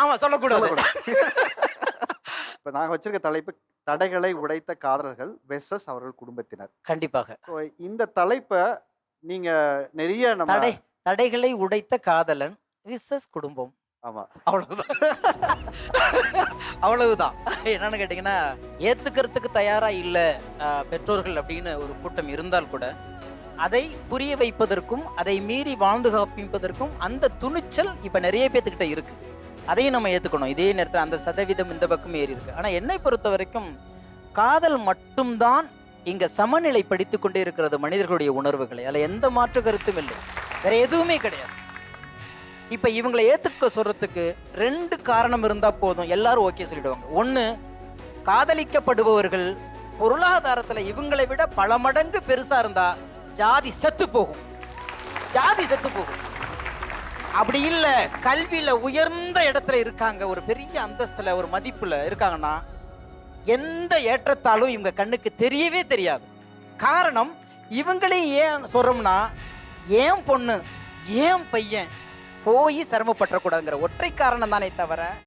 ஆமா சொல்லக்கூடாது. இப்போ நாங்கள் வச்சிருக்க தலைப்பு தடைகளை உடைத்த காதலர்கள் வெர்சஸ் அவர்கள் குடும்பத்தினர். கண்டிப்பாக. இந்த தலைப்பை நீங்கள் நிறைய நம்ம தடை தடைகளை உடைத்த காதலன் விசஸ் குடும்பம். ஆமாம் அவ்வளவுதான். அவ்வளவுதான். என்னன்னு கேட்டீங்கன்னா ஏத்துக்கிறதுக்கு தயாரா இல்ல பெற்றோர்கள் அப்படின்னு ஒரு கூட்டம் இருந்தால் கூட அதை புரிய வைப்பதற்கும் அதை மீறி வாழ்ந்து காப்பிப்பதற்கும் அந்த துணிச்சல் இப்ப நிறைய பேத்துக்கிட்ட இருக்கு. அதையும் நம்ம ஏற்றுக்கணும் இதே நேரத்தில் அந்த சதவீதம் இந்த பக்கம் ஏறி இருக்கு. ஆனால் என்னை பொறுத்த வரைக்கும் காதல் மட்டும்தான் சமநிலை படித்துக் கொண்டே இருக்கிறது மனிதர்களுடைய உணர்வுகளை. அதில் எந்த மாற்று கருத்தும் இல்லை. வேற எதுவுமே கிடையாது. இப்போ இவங்களை ஏற்றுக்க சொல்கிறதுக்கு ரெண்டு காரணம் இருந்தால் போதும். எல்லாரும் ஓகே சொல்லிடுவாங்க. ஒன்று காதலிக்கப்படுபவர்கள் பொருளாதாரத்தில் இவங்களை விட பல மடங்கு பெருசாக இருந்தால் ஜாதி செத்து போகும். ஜாதி செத்து போகும். அப்படி இல்லை. கல்வியில் உயர்ந்த இடத்துல இருக்காங்க. ஒரு பெரிய அந்தஸ்தில் ஒரு மதிப்பில் இருக்காங்கன்னா எந்த ஏற்றத்தாலும் இவங்க கண்ணுக்கு தெரியவே தெரியாது. காரணம் இவங்களே ஏன் சொல்கிறோம்னா ஏன் பொண்ணு ஏன் பையன் போய் சிரமப்பட்டக்கூடாதுங்கிற ஒற்றை காரணம் தானே தவிர